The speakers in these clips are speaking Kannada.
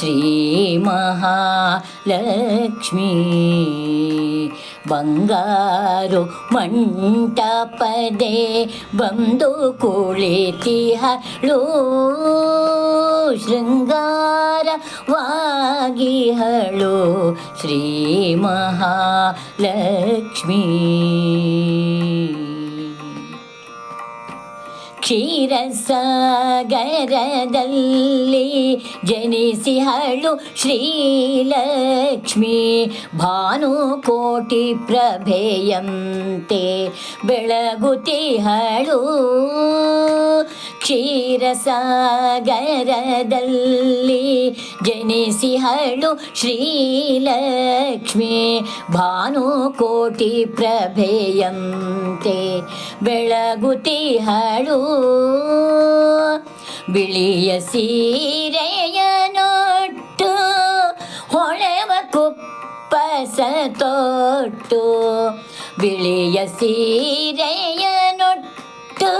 श्रीमहालक्ष्मी। बङ्गारु मण्टपदे बन्धुकोळिति हलो शृङ्गारवागीहळु श्रीमहा ಕ್ಷೀರಸಾಗರದಲ್ಲಿ ಜನಿಸಿಹಳು ಶ್ರೀಲಕ್ಷ್ಮಿ. ಭಾನುಕೋಟಿ ಪ್ರಭೆಯಂತೆ ಬೆಳಗುತಿಹಳು ಕ್ಷೀರಸಾಗರದಲ್ಲಿ ಜನಿಸಿಹಳು ಶ್ರೀಲಕ್ಷ್ಮಿ. ಭಾನುಕೋಟಿ ಪ್ರಭೆಯಂತೆ ಬೆಳಗುತಿಹಳು ಬಿಳಿಯ ಸೀರೆಯ ನೊಟ್ಟು ಹೊಳೆವ ಕುಪ್ಪಸ ತೊಟ್ಟು ಬಿಳಿಯ ಸೀರೆಯ ನೊಟ್ಟು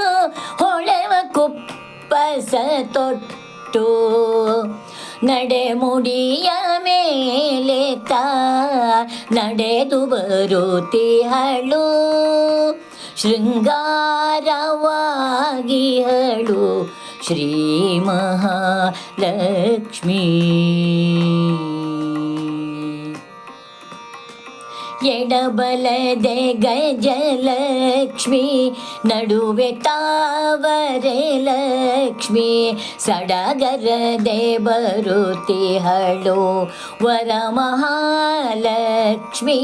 ಹೊಳೆವ ಕುಪ್ಪಸ ತೊಟ್ಟು ನಡೆ ಮುಡಿಯ ಮೇಲೆ ತಾ ನಡೆದು ಬರುತ್ತಿಹಳು ಶೃಂಗಾರವಾಗಿಹಳು ಶ್ರೀ ಮಹಾಲಕ್ಷ್ಮೀ. ಎಡಬಲದೆ ಗಜಲಕ್ಷ್ಮಿ, ನಡುವೆ ತಾವರೆ ಲಕ್ಷ್ಮಿ, ಸಡಗರದೆ ಬರುತ್ತಿಹಳು ವರ ಮಹಾಲಕ್ಷ್ಮಿ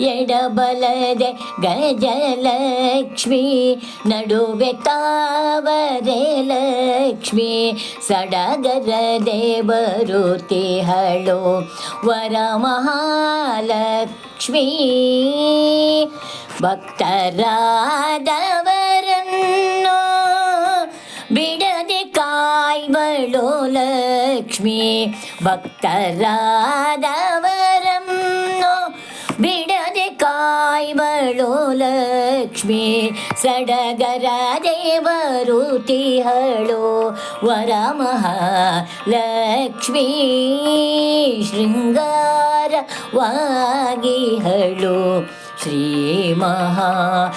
ಎಡಬಲದೆ ಗಜಲಕ್ಷ್ಮಿ, ನಡುವೆ ತಾವರೆ ಲಕ್ಷ್ಮಿ, ಸಡಗರದೆ ಬರುತ್ತಿಹಳು ವರ ಮಹಾಲಕ್ಷ್ಮೀ ಭಕ್ತರಾದವರನ್ನು ಬಿಡದೆ ಕಾಯ್ವಳು ಲಕ್ಷ್ಮಿ ಭಕ್ತರಾದವರನ್ನು ಕಾಯ್ವಳು ಲಕ್ಷ್ಮಿ ಸಡಗರ ದೇವರುತಿಹಳು ವರ ಮಹಾಲಕ್ಷ್ಮೀ ಶೃಂಗಾರವಾಗಿಹಳು ಶ್ರೀ ಮಹಾಲಕ್ಷ್ಮೀ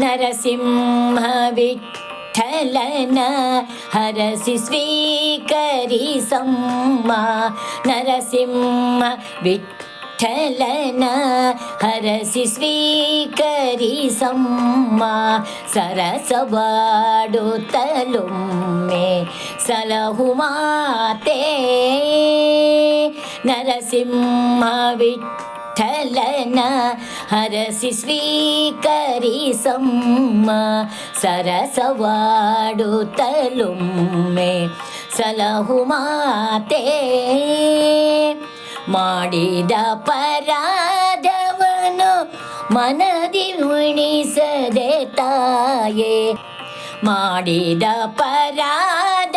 ನರಸಿಂಹ ವಿಠಲನ ಹರಸಿ ಸ್ವೀಕರಿಸಮ್ಮ ನರಸಿಂಹ ವಿಠಲನ ಹರಸಿ ಸ್ವೀಕರಿಸಮ್ಮ ಸರಸವಾಡುತ್ತಲೊಮ್ಮೆ ಸಲಹು ಮಾತೆ ನರಸಿಂಹ ವಿಠಲನ ಹರಸಿ ಸ್ವೀಕರಿಸಮ್ಮ ಸರಸವಾಡುತ್ತಲೊಮ್ಮೆ ಸಲಹು ಮಾತೆ ಮಾಡಿದ ಪರಾಧವನು ಮನದಿ ಉಣಿಸದೆ ತಾಯೇ ಮಾಡಿದ ಪರಾಧವನು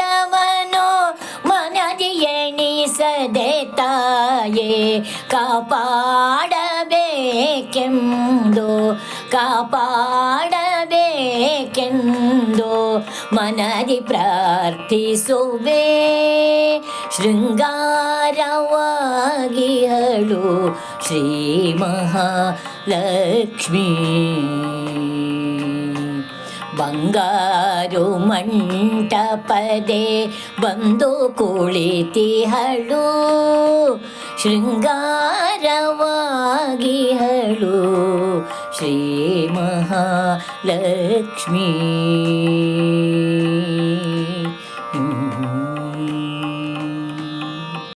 ತಾಯೇ ಕಾಪಾಡಬೇಕೆಂದು ಕಾಪಾಡಬೇಕೆಂದು ಮನದಿ ಪ್ರಾರ್ಥಿಸುವೆ. ಶೃಂಗಾರವಾಗಿ ಹಳು ಶ್ರೀ ಮಹಾಲಕ್ಷ್ಮೀ. ಬಂಗಾರು ಮಂಟಪದೆ ಬಂದು ಕುಳಿತಿಹಳು. ಶೃಂಗಾರವಾಗಿಹಳು ಶ್ರೀ ಮಹಾಲಕ್ಷ್ಮೀ